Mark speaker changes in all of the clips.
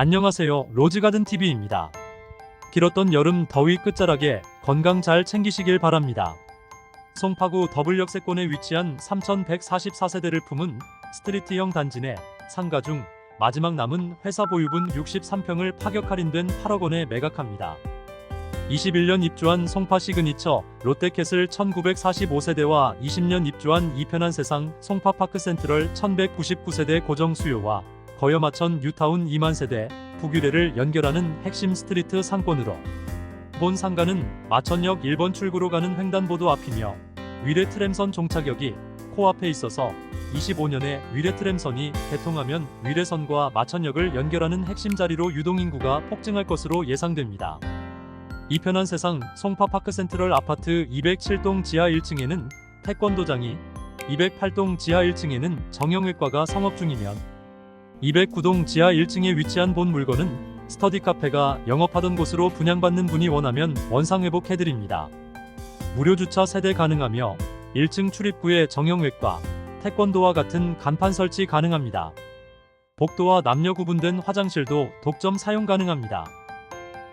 Speaker 1: 안녕하세요. 로즈가든TV입니다. 길었던 여름 더위 끝자락에 건강 잘 챙기시길 바랍니다. 송파구 더블역세권에 위치한 3144세대를 품은 스트리트형 단지 내 상가 중 마지막 남은 회사 보유분 63평을 파격 할인된 8억 원에 매각합니다. 21년 입주한 송파 시그니처 롯데캐슬 1945세대와 20년 입주한 이편한 세상 송파파크 센트럴 1199세대 고정 수요와 거여마천 뉴타운 2만 세대 북유래를 연결하는 핵심 스트리트 상권으로 본 상가는 마천역 1번 출구로 가는 횡단보도 앞이며 위례 트램선 종착역이 코앞에 있어서 25년에 위례 트램선이 개통하면 위례선과 마천역을 연결하는 핵심 자리로 유동인구가 폭증할 것으로 예상됩니다. 이 편한 세상 송파파크 센트럴 아파트 207동 지하 1층에는 태권도장이 208동 지하 1층에는 정형외과가 성업 중이면 209동 지하 1층에 위치한 본 물건은 스터디 카페가 영업하던 곳으로 분양받는 분이 원하면 원상 회복해드립니다. 무료 주차 세대 가능하며 1층 출입구에 정형외과, 태권도와 같은 간판 설치 가능합니다. 복도와 남녀 구분된 화장실도 독점 사용 가능합니다.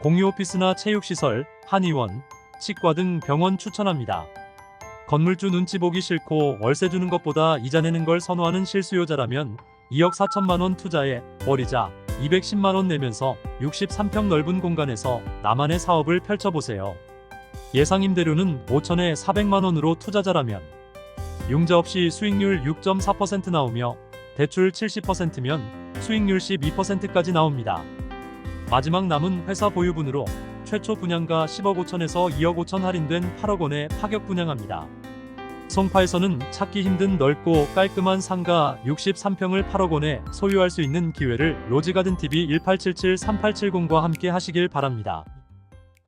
Speaker 1: 공유 오피스나 체육시설, 한의원, 치과 등 병원 추천합니다. 건물주 눈치 보기 싫고 월세 주는 것보다 이자 내는 걸 선호하는 실수요자라면 2억 4천만 원 투자에 월이자 210만 원 내면서 63평 넓은 공간에서 나만의 사업을 펼쳐보세요. 예상 임대료는 5천에 400만 원으로 투자자라면 융자 없이 수익률 6.4% 나오며 대출 70%면 수익률 12%까지 나옵니다. 마지막 남은 회사 보유분으로 최초 분양가 10억 5천에서 2억 5천 할인된 8억 원에 파격 분양합니다. 송파에서는 찾기 힘든 넓고 깔끔한 상가 63평을 8억 원에 소유할 수 있는 기회를 로지가든TV 1877-3870과 함께 하시길 바랍니다.